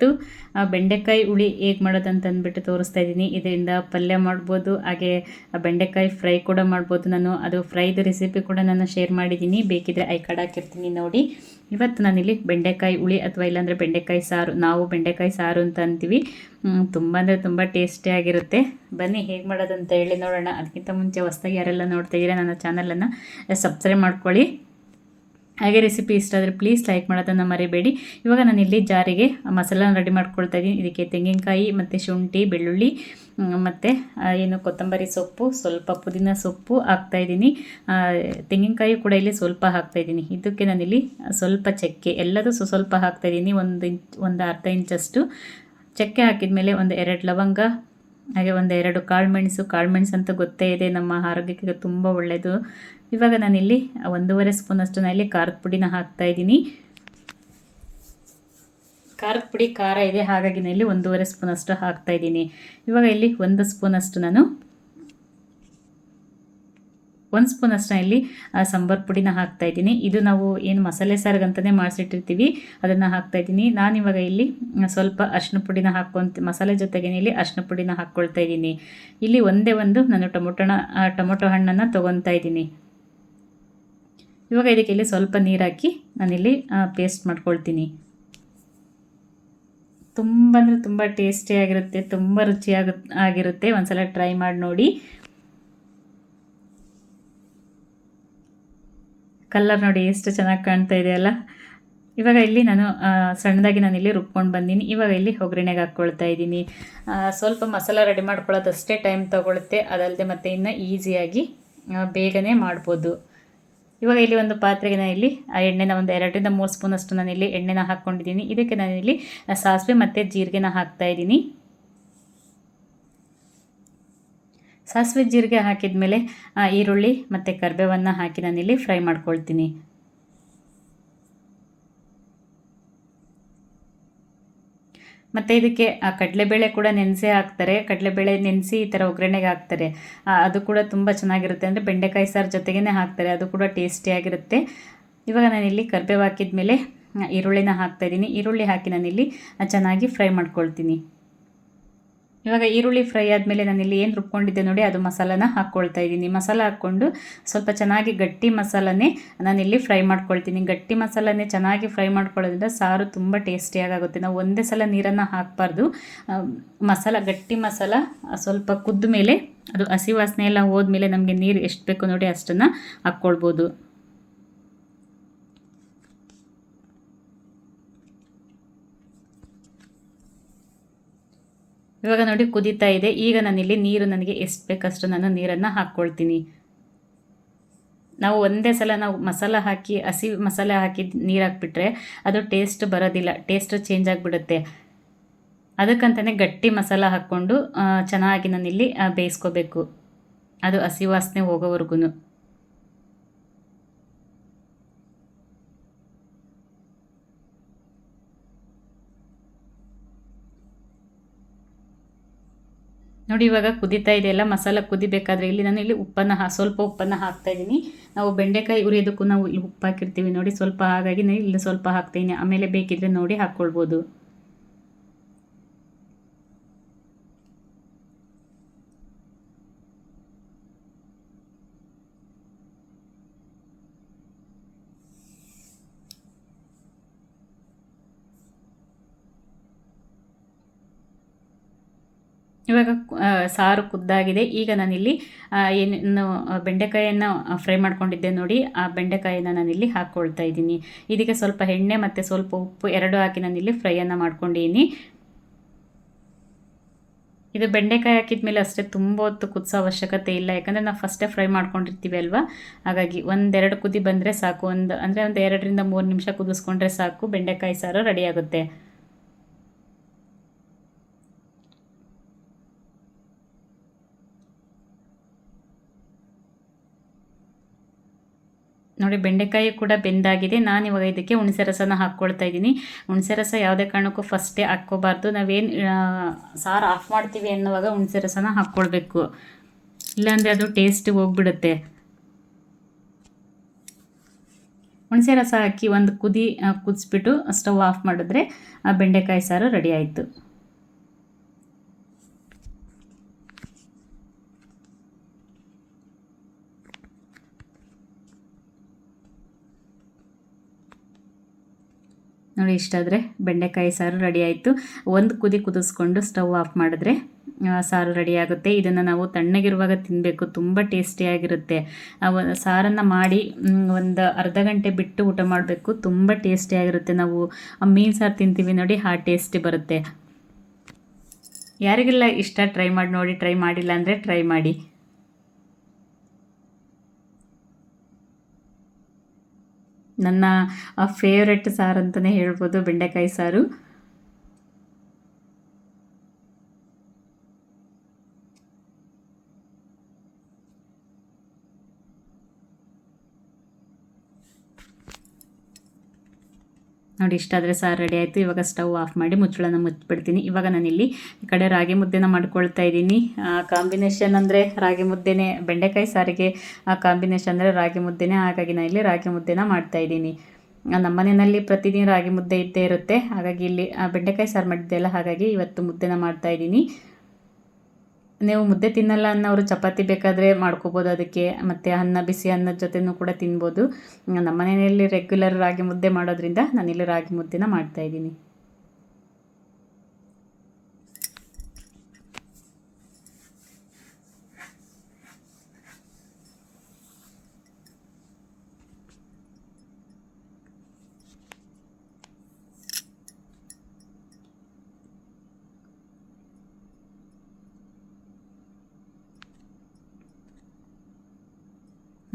ಇವತ್ತು ಬೆಂಡೆಕಾಯಿ ಹುಳಿ ಹೇಗೆ ಮಾಡೋದಂತ ಅಂದ್ಬಿಟ್ಟು ತೋರಿಸ್ತಾ ಇದ್ದೀನಿ. ಇದರಿಂದ ಪಲ್ಯ ಮಾಡ್ಬೋದು, ಹಾಗೆ ಬೆಂಡೆಕಾಯಿ ಫ್ರೈ ಕೂಡ ಮಾಡ್ಬೋದು ನಾನು. ಅದು ಫ್ರೈದು ರೆಸಿಪಿ ಕೂಡ ನಾನು ಶೇರ್ ಮಾಡಿದ್ದೀನಿ. ಬೇಕಿದ್ರೆ ಐ ಕಾರ್ಡ್ ಹಾಕಿರ್ತೀನಿ ನೋಡಿ. ಇವತ್ತು ನಾನಿಲ್ಲಿ ಬೆಂಡೆಕಾಯಿ ಹುಳಿ ಅಥವಾ ಇಲ್ಲಾಂದರೆ ಬೆಂಡೆಕಾಯಿ ಸಾರು, ನಾವು ಬೆಂಡೆಕಾಯಿ ಸಾರು ಅಂತ ಅಂತೀವಿ. ತುಂಬ ಅಂದರೆ ತುಂಬ ಟೇಸ್ಟಿಯಾಗಿರುತ್ತೆ ಬನ್ನಿ, ಹೇಗೆ ಮಾಡೋದಂತ ಹೇಳಿ ನೋಡೋಣ. ಅದಕ್ಕಿಂತ ಮುಂಚೆ ಹೊಸ್ದಾಗಿ ಯಾರೆಲ್ಲ ನೋಡ್ತಾ ಇದ್ದೀರಾ, ನನ್ನ ಚಾನಲನ್ನು ಸಬ್ಸ್ಕ್ರೈಬ್ ಮಾಡ್ಕೊಳ್ಳಿ. ಹಾಗೆ ರೆಸಿಪಿ ಇಷ್ಟ ಆದರೆ ಪ್ಲೀಸ್ ಲೈಕ್ ಮಾಡೋದನ್ನು ಮರಿಬೇಡಿ. ಇವಾಗ ನಾನು ಇಲ್ಲಿ ಜಾರಿಗೆ ಮಸಾಲನ ರೆಡಿ ಮಾಡ್ಕೊಳ್ತಾ ಇದ್ದೀನಿ. ಇದಕ್ಕೆ ತೆಂಗಿನಕಾಯಿ, ಮತ್ತು ಶುಂಠಿ, ಬೆಳ್ಳುಳ್ಳಿ ಮತ್ತು ಏನು ಕೊತ್ತಂಬರಿ ಸೊಪ್ಪು, ಸ್ವಲ್ಪ ಪುದೀನ ಸೊಪ್ಪು ಹಾಕ್ತಾಯಿದ್ದೀನಿ ತೆಂಗಿನಕಾಯಿ ಕೂಡ ಇಲ್ಲಿ ಸ್ವಲ್ಪ ಹಾಕ್ತಾಯಿದ್ದೀನಿ ಇದಕ್ಕೆ ನಾನಿಲ್ಲಿ ಸ್ವಲ್ಪ ಚಕ್ಕೆ, ಎಲ್ಲದೂ ಸ್ವಲ್ಪ ಹಾಕ್ತಾಯಿದ್ದೀನಿ ಒಂದು ಇಂಚ್, ಒಂದು ಅರ್ಧ ಇಂಚಷ್ಟು ಚಕ್ಕೆ ಹಾಕಿದ ಮೇಲೆ ಒಂದು ಎರಡು ಲವಂಗ, ಹಾಗೆ ಒಂದು ಎರಡು ಕಾಳುಮೆಣಸು ಕಾಳುಮೆಣಸು ಅಂತ ಗೊತ್ತೇ ಇದೆ, ನಮ್ಮ ಆರೋಗ್ಯಕ್ಕೆ ತುಂಬ ಒಳ್ಳೆಯದು ಇವಾಗ ನಾನಿಲ್ಲಿ ಒಂದೂವರೆ ಸ್ಪೂನಷ್ಟು ನಾನಿಲ್ಲಿ ಖಾರದ ಪುಡಿನ ಹಾಕ್ತಾ ಇದ್ದೀನಿ. ಖಾರದ ಪುಡಿ ಖಾರ ಇದೆ, ಹಾಗಾಗಿ ನಾನು ಇಲ್ಲಿ ಒಂದೂವರೆ ಸ್ಪೂನಷ್ಟು ಹಾಕ್ತಾ ಇದ್ದೀನಿ. ಇವಾಗ ಇಲ್ಲಿ ಒಂದು ಸ್ಪೂನಷ್ಟು ನಾನು ಒಂದು ಸ್ಪೂನಷ್ಟು ಇಲ್ಲಿ ಸಾಂಬಾರು ಪುಡಿನ ಹಾಕ್ತಾ ಇದ್ದೀನಿ. ಇದು ನಾವು ಏನು ಮಸಾಲೆ ಸಾರಿಗಂತಲೇ ಮಾಡಿಸಿಟ್ಟಿರ್ತೀವಿ, ಅದನ್ನು ಹಾಕ್ತಾ ಇದ್ದೀನಿ. ನಾನಿವಾಗ ಇಲ್ಲಿ ಸ್ವಲ್ಪ ಅರ್ಶಿನ ಪುಡಿನ ಹಾಕ್ಕೊಂತ, ಮಸಾಲೆ ಜೊತೆಗೆ ಇಲ್ಲಿ ಅರ್ಶಿನ ಪುಡಿನ ಹಾಕ್ಕೊಳ್ತಾ ಇದ್ದೀನಿ. ಇಲ್ಲಿ ಒಂದೇ ಒಂದು ನಾನು ಟೊಮೊಟೊನ ಟೊಮೊಟೊ ಹಣ್ಣನ್ನು ತೊಗೊತಾ ಇದ್ದೀನಿ. ಇವಾಗ ಇದಕ್ಕೆ ಇಲ್ಲಿ ಸ್ವಲ್ಪ ನೀರು ಹಾಕಿ ನಾನಿಲ್ಲಿ ಪೇಸ್ಟ್ ಮಾಡ್ಕೊಳ್ತೀನಿ. ತುಂಬ ಅಂದರೆ ತುಂಬ ಟೇಸ್ಟಿಯಾಗಿರುತ್ತೆ ತುಂಬ ರುಚಿಯಾಗ ಆಗಿರುತ್ತೆ. ಒಂದ್ಸಲ ಟ್ರೈ ಮಾಡಿ ನೋಡಿ. ಕಲ್ಲರ್ ನೋಡಿ ಎಷ್ಟು ಚೆನ್ನಾಗಿ ಕಾಣ್ತಾ ಇದೆಯಲ್ಲ ಇವಾಗ ಇಲ್ಲಿ ನಾನು ಸಣ್ಣದಾಗಿ ನಾನು ಇಲ್ಲಿ ರುಬ್ಕೊಂಡು ಬಂದೀನಿ. ಇವಾಗ ಇಲ್ಲಿ ಒಗ್ಗರಣೆಗೆ ಹಾಕ್ಕೊಳ್ತಾ ಇದ್ದೀನಿ ಸ್ವಲ್ಪ ಮಸಾಲ ರೆಡಿ ಮಾಡ್ಕೊಳ್ಳೋದಷ್ಟೇ ಟೈಮ್ ತೊಗೊಳುತ್ತೆ. ಅದಲ್ಲದೆ ಮತ್ತು ಇನ್ನೂ ಈಸಿಯಾಗಿ ಬೇಗನೆ ಮಾಡ್ಬೋದು. ಇವಾಗ ಇಲ್ಲಿ ಒಂದು ಪಾತ್ರೆಗೆ ನಾನು ಇಲ್ಲಿ, ಆ ಎಣ್ಣೆನ ಒಂದು ಎರಡರಿಂದ ಮೂರು ಸ್ಪೂನಷ್ಟು ನಾನು ಇಲ್ಲಿ ಎಣ್ಣೆನ ಹಾಕ್ಕೊಂಡಿದ್ದೀನಿ. ಇದಕ್ಕೆ ನಾನು ಇಲ್ಲಿ ಸಾಸಿವೆ ಮತ್ತು ಜೀರಿಗೆನ ಹಾಕ್ತಾ ಇದ್ದೀನಿ. ಸಾಸಿವೆ ಜೀರಿಗೆ ಹಾಕಿದ ಮೇಲೆ ಈರುಳ್ಳಿ ಮತ್ತು ಕರಿಬೇವನ್ನು ಹಾಕಿ ನಾನಿಲ್ಲಿ ಫ್ರೈ ಮಾಡ್ಕೊಳ್ತೀನಿ. ಮತ್ತು ಇದಕ್ಕೆ ಕಡಲೆಬೇಳೆ ಕೂಡ ನೆನೆಸಿ ಹಾಕ್ತಾರೆ. ಕಡಲೆಬೇಳೆ ನೆನೆಸಿ ಈ ಥರ ಒಗ್ಗರಣೆಗೆ ಹಾಕ್ತಾರೆ. ಅದು ಕೂಡ ತುಂಬ ಚೆನ್ನಾಗಿರುತ್ತೆ. ಅಂದರೆ ಬೆಂಡೆಕಾಯಿ ಸಾರು ಜೊತೆಗೇ ಹಾಕ್ತಾರೆ. ಅದು ಕೂಡ ಟೇಸ್ಟಿಯಾಗಿರುತ್ತೆ ಇವಾಗ ನಾನಿಲ್ಲಿ ಕರಿಬೇವು ಹಾಕಿದ ಮೇಲೆ ಈರುಳ್ಳಿನ ಹಾಕ್ತಾಯಿದ್ದೀನಿ ಈರುಳ್ಳಿ ಹಾಕಿ ನಾನಿಲ್ಲಿ ಚೆನ್ನಾಗಿ ಫ್ರೈ ಮಾಡ್ಕೊಳ್ತೀನಿ. ಇವಾಗ ಈರುಳ್ಳಿ ಫ್ರೈ ಆದಮೇಲೆ ನಾನಿಲ್ಲಿ ಏನು ರುಬ್ಕೊಂಡಿದ್ದೆ ನೋಡಿ, ಅದು ಮಸಾಲಾನ ಹಾಕ್ಕೊಳ್ತಾ ಇದ್ದೀನಿ ಮಸಾಲ ಹಾಕ್ಕೊಂಡು ಸ್ವಲ್ಪ ಚೆನ್ನಾಗಿ ಗಟ್ಟಿ ಮಸಾಲನೇ ನಾನಿಲ್ಲಿ ಫ್ರೈ ಮಾಡ್ಕೊಳ್ತೀನಿ. ಗಟ್ಟಿ ಮಸಾಲನೇ ಚೆನ್ನಾಗಿ ಫ್ರೈ ಮಾಡ್ಕೊಳ್ಳೋದ್ರಿಂದ ಸಾರು ತುಂಬ ಟೇಸ್ಟಿಯಾಗುತ್ತೆ ನಾವು ಒಂದೇ ಸಲ ನೀರನ್ನು ಹಾಕಬಾರ್ದು. ಮಸಾಲ, ಗಟ್ಟಿ ಮಸಾಲ ಸ್ವಲ್ಪ ಕುದ್ದ ಮೇಲೆ ಅದು ಹಸಿ ವಾಸನೆ ಎಲ್ಲ ಹೋದ್ಮೇಲೆ ನಮಗೆ ನೀರು ಎಷ್ಟು ಬೇಕು ನೋಡಿ ಅಷ್ಟನ್ನು ಹಾಕ್ಕೊಳ್ಬೋದು. ಇವಾಗ ನೋಡಿ ಕುದೀತಾ ಇದೆ. ಈಗ ನಾನಿಲ್ಲಿ ನೀರು ನನಗೆ ಎಷ್ಟು ಬೇಕಷ್ಟು ನಾನು ನೀರನ್ನು ಹಾಕ್ಕೊಳ್ತೀನಿ. ನಾವು ಒಂದೇ ಸಲ ನಾವು ಮಸಾಲ ಹಾಕಿ, ಹಸಿ ಮಸಾಲೆ ಹಾಕಿ ನೀರು ಹಾಕ್ಬಿಟ್ರೆ ಅದು ಟೇಸ್ಟ್ ಬರೋದಿಲ್ಲ. ಟೇಸ್ಟ್ ಚೇಂಜ್ ಆಗಿಬಿಡುತ್ತೆ. ಅದಕ್ಕಂತಲೇ ಗಟ್ಟಿ ಮಸಾಲ ಹಾಕ್ಕೊಂಡು ಚೆನ್ನಾಗಿ ನಾನಿಲ್ಲಿ ಬೇಯಿಸ್ಕೋಬೇಕು. ಅದು ಹಸಿ ವಾಸನೆ ಹೋಗೋವರೆಗೂ ನೋಡಿ, ಇವಾಗ ಕುದೀತಾ ಇದೆಯಲ್ಲ ಮಸಾಲ ಕುದಿಬೇಕಾದ್ರೆ ಇಲ್ಲಿ ನಾನು ಇಲ್ಲಿ ಉಪ್ಪನ್ನು ಹಾ, ಸ್ವಲ್ಪ ಉಪ್ಪನ್ನು ಹಾಕ್ತಾ ಇದ್ದೀನಿ. ನಾವು ಬೆಂಡೆಕಾಯಿ ಉರಿಯೋದಕ್ಕೂ ನಾವು ಇಲ್ಲಿ ಉಪ್ಪು ಹಾಕಿರ್ತೀವಿ ನೋಡಿ. ಸ್ವಲ್ಪ ಹಾಗಾಗಿ ನಾನು ಇಲ್ಲಿ ಸ್ವಲ್ಪ ಹಾಕ್ತೀನಿ ಆಮೇಲೆ ಬೇಕಿದ್ರೆ ನೋಡಿ ಹಾಕ್ಕೊಳ್ಬೋದು. ಇವಾಗ ಸಾರು ಕುದ್ದಾಗಿದೆ. ಈಗ ನಾನಿಲ್ಲಿ ಏನು ಬೆಂಡೆಕಾಯಿಯನ್ನು ಫ್ರೈ ಮಾಡ್ಕೊಂಡಿದ್ದೆ ನೋಡಿ. ಆ ಬೆಂಡೆಕಾಯಿನ ನಾನಿಲ್ಲಿ ಹಾಕ್ಕೊಳ್ತಾ ಇದ್ದೀನಿ. ಇದಕ್ಕೆ ಸ್ವಲ್ಪ ಎಣ್ಣೆ ಮತ್ತು ಸ್ವಲ್ಪ ಉಪ್ಪು ಎರಡು ಹಾಕಿ ನಾನಿಲ್ಲಿ ಫ್ರೈಯನ್ನು ಮಾಡ್ಕೊಂಡಿದ್ದೀನಿ. ಇದು ಬೆಂಡೆಕಾಯಿ ಹಾಕಿದ ಮೇಲೆ ಅಷ್ಟೇ ತುಂಬ ಹೊತ್ತು ಕುದಿಸೋ ಅವಶ್ಯಕತೆ ಇಲ್ಲ. ಯಾಕಂದರೆ ನಾವು ಫಸ್ಟೇ ಫ್ರೈ ಮಾಡ್ಕೊಂಡಿರ್ತೀವಿ ಅಲ್ವಾ? ಹಾಗಾಗಿ ಒಂದೆರಡು ಕುದಿ ಬಂದರೆ ಸಾಕು. ಒಂದು, ಅಂದರೆ ಒಂದು ಎರಡರಿಂದ ಮೂರು ನಿಮಿಷ ಕುದಿಸ್ಕೊಂಡ್ರೆ ಸಾಕು. ಬೆಂಡೆಕಾಯಿ ಸಾರು ರೆಡಿ ನೋಡಿ, ಬೆಂಡೆಕಾಯಿ ಕೂಡ ಬೆಂದಾಗಿದೆ. ನಾನು ಇವಾಗ ಇದಕ್ಕೆ ಹುಣಸೆ ರಸನ ಹಾಕ್ಕೊಳ್ತಾ ಇದ್ದೀನಿ. ಹುಣಸೆ ರಸ ಯಾವುದೇ ಕಾರಣಕ್ಕೂ ಫಸ್ಟೇ ಹಾಕ್ಕೋಬಾರ್ದು. ನಾವೇನು ಸಾರು ಆಫ್ ಮಾಡ್ತೀವಿ ಅನ್ನುವಾಗ ಹುಣಸೆ ರಸನ ಹಾಕ್ಕೊಳ್ಬೇಕು ಇಲ್ಲಾಂದರೆ ಅದು ಟೇಸ್ಟ್ ಹೋಗ್ಬಿಡುತ್ತೆ. ಹುಣಸೆ ರಸ ಹಾಕಿ ಒಂದು ಕುದಿ ಕುದಿಸ್ಬಿಟ್ಟು ಸ್ಟವ್ ಆಫ್ ಮಾಡಿದ್ರೆ ಆ ಬೆಂಡೆಕಾಯಿ ಸಾರು ರೆಡಿ ಆಯಿತು. ನೋಡಿ ಇಷ್ಟಾದರೆ ಬೆಂಡೆಕಾಯಿ ಸಾರು ರೆಡಿ ಆಯಿತು. ಒಂದು ಕುದಿ ಕುದಿಸ್ಕೊಂಡು ಸ್ಟವ್ ಆಫ್ ಮಾಡಿದ್ರೆ ಸಾರು ರೆಡಿ ಆಗುತ್ತೆ. ಇದನ್ನು ನಾವು ತಣ್ಣಗಿರುವಾಗ ತಿನ್ನಬೇಕು ತುಂಬ ಟೇಸ್ಟಿಯಾಗಿರುತ್ತೆ ಸಾರನ್ನು ಮಾಡಿ ಒಂದು ಅರ್ಧ ಗಂಟೆ ಬಿಟ್ಟು ಊಟ ಮಾಡಬೇಕು. ತುಂಬ ಟೇಸ್ಟಿಯಾಗಿರುತ್ತೆ ನಾವು ಮೀನು ಸಾರು ತಿಂತೀವಿ ನೋಡಿ, ಆ ಟೇಸ್ಟಿ ಬರುತ್ತೆ. ಯಾರಿಗೆಲ್ಲ ಇಷ್ಟ, ಟ್ರೈ ಮಾಡಿ, ನೋಡಿ, ಟ್ರೈ ಮಾಡಿಲ್ಲ ಅಂದರೆ ಟ್ರೈ ಮಾಡಿ. ನನ್ನ ಫೇವ್ರೆಟ್ ಸಾರು ಅಂತಲೇ ಹೇಳ್ಬೋದು ಬೆಂಡೆಕಾಯಿ ಸಾರು. ನೋಡಿ, ಇಷ್ಟಾದರೆ ಸಾರು ರೆಡಿ ಆಯಿತು. ಇವಾಗ ಸ್ಟವ್ ಆಫ್ ಮಾಡಿ ಮುಚ್ಚಳನ ಮುಚ್ಚಿಬಿಡ್ತೀನಿ. ಇವಾಗ ನಾನಿಲ್ಲಿ ಈ ಕಡೆ ರಾಗಿ ಮುದ್ದೆನ ಮಾಡ್ಕೊಳ್ತಾ ಇದ್ದೀನಿ. ಕಾಂಬಿನೇಷನ್ ಅಂದರೆ ರಾಗಿ ಮುದ್ದೆನೇ, ಬೆಂಡೆಕಾಯಿ ಸಾರಿಗೆ, ಆ ಕಾಂಬಿನೇಷನ್ ಅಂದರೆ ರಾಗಿ ಮುದ್ದೆನೇ. ಹಾಗಾಗಿ ನಾನು ಇಲ್ಲಿ ರಾಗಿ ಮುದ್ದೆನ ಮಾಡ್ತಾ ಇದ್ದೀನಿ. ನಮ್ಮ ಮನೆಯಲ್ಲಿ ಪ್ರತಿದಿನ ರಾಗಿ ಮುದ್ದೆ ಇದ್ದೇ ಇರುತ್ತೆ. ಹಾಗಾಗಿ ಇಲ್ಲಿ ಬೆಂಡೆಕಾಯಿ ಸಾರು ಮಾಡಿದ್ದೆ ಅಲ್ಲ. ಹಾಗಾಗಿ ಇವತ್ತು ಮುದ್ದೆನ ಮಾಡ್ತಾ ಇದ್ದೀನಿ. ನೀವು ಮುದ್ದೆ ತಿನ್ನಲ್ಲ ಅನ್ನೋರು ಚಪಾತಿ ಬೇಕಾದರೆ ಮಾಡ್ಕೋಬೋದು ಅದಕ್ಕೆ. ಮತ್ತು ಅನ್ನ, ಬಿಸಿ ಅನ್ನದ ಜೊತೆನೂ ಕೂಡ ತಿನ್ಬೋದು. ನಮ್ಮ ಮನೆಯಲ್ಲಿ ರೆಗ್ಯುಲರ್ ರಾಗಿ ಮುದ್ದೆ ಮಾಡೋದ್ರಿಂದ ನಾನಿಲ್ಲಿ ರಾಗಿ ಮುದ್ದೆನ ಮಾಡ್ತಾ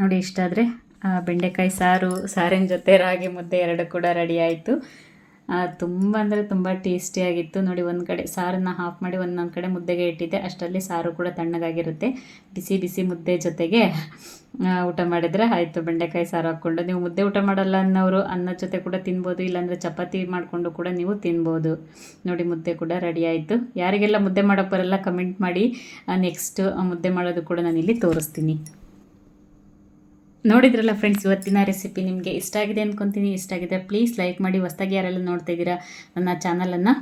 ನೋಡಿ ಇಷ್ಟಾದರೆ ಬೆಂಡೆಕಾಯಿ ಸಾರು, ಸಾರಿನ ಜೊತೆ ರಾಗಿ ಮುದ್ದೆ ಎರಡು ಕೂಡ ರೆಡಿ ಆಯಿತು. ತುಂಬ ಅಂದರೆ ತುಂಬ ಟೇಸ್ಟಿಯಾಗಿತ್ತು ನೋಡಿ, ಒಂದು ಕಡೆ ಸಾರನ್ನು ಹಾಫ್ ಮಾಡಿ ಒಂದೊಂದು ಕಡೆ ಮುದ್ದೆಗೆ ಇಟ್ಟಿದ್ದೆ. ಅಷ್ಟರಲ್ಲಿ ಸಾರು ಕೂಡ ತಣ್ಣಗಾಗಿರುತ್ತೆ. ಬಿಸಿ ಬಿಸಿ ಮುದ್ದೆ ಜೊತೆಗೆ ಊಟ ಮಾಡಿದರೆ ಆಯಿತು. ಬೆಂಡೆಕಾಯಿ ಸಾರು ಹಾಕ್ಕೊಂಡು ನೀವು ಮುದ್ದೆ ಊಟ ಮಾಡಲ್ಲ ಅನ್ನೋರು ಅನ್ನದ ಜೊತೆ ಕೂಡ ತಿನ್ಬೋದು. ಇಲ್ಲಾಂದರೆ ಚಪಾತಿ ಮಾಡಿಕೊಂಡು ಕೂಡ ನೀವು ತಿನ್ಬೋದು. ನೋಡಿ, ಮುದ್ದೆ ಕೂಡ ರೆಡಿ ಆಯಿತು. ಯಾರಿಗೆಲ್ಲ ಮುದ್ದೆ ಮಾಡೋಕ್ಕೆ ಬರಲ್ಲ ಕಮೆಂಟ್ ಮಾಡಿ. ನೆಕ್ಸ್ಟ್ ಮುದ್ದೆ ಮಾಡೋದು ಕೂಡ ನಾನಿಲ್ಲಿ ತೋರಿಸ್ತೀನಿ. ನೋಡಿದ್ರಲ್ಲ ಫ್ರೆಂಡ್ಸ್ ಇವತ್ತಿನ ರೆಸಿಪಿ ನಿಮಗೆ ಇಷ್ಟ ಆಗಿದೆ ಅಂದ್ಕೊತೀನಿ ಇಷ್ಟ ಆಗಿದೆ ಪ್ಲೀಸ್ ಲೈಕ್ ಮಾಡಿ. ಹೊಸ್ದಾಗಿ ಯಾರೆಲ್ಲ ನೋಡ್ತಾ ಇದ್ದೀರಾ, ನನ್ನ ಚಾನಲನ್ನು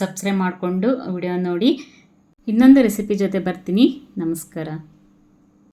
ಸಬ್ಸ್ಕ್ರೈಬ್ ಮಾಡಿಕೊಂಡು ವಿಡಿಯೋ ನೋಡಿ. ಇನ್ನೊಂದು ರೆಸಿಪಿ ಜೊತೆ ಬರ್ತೀನಿ. ನಮಸ್ಕಾರ.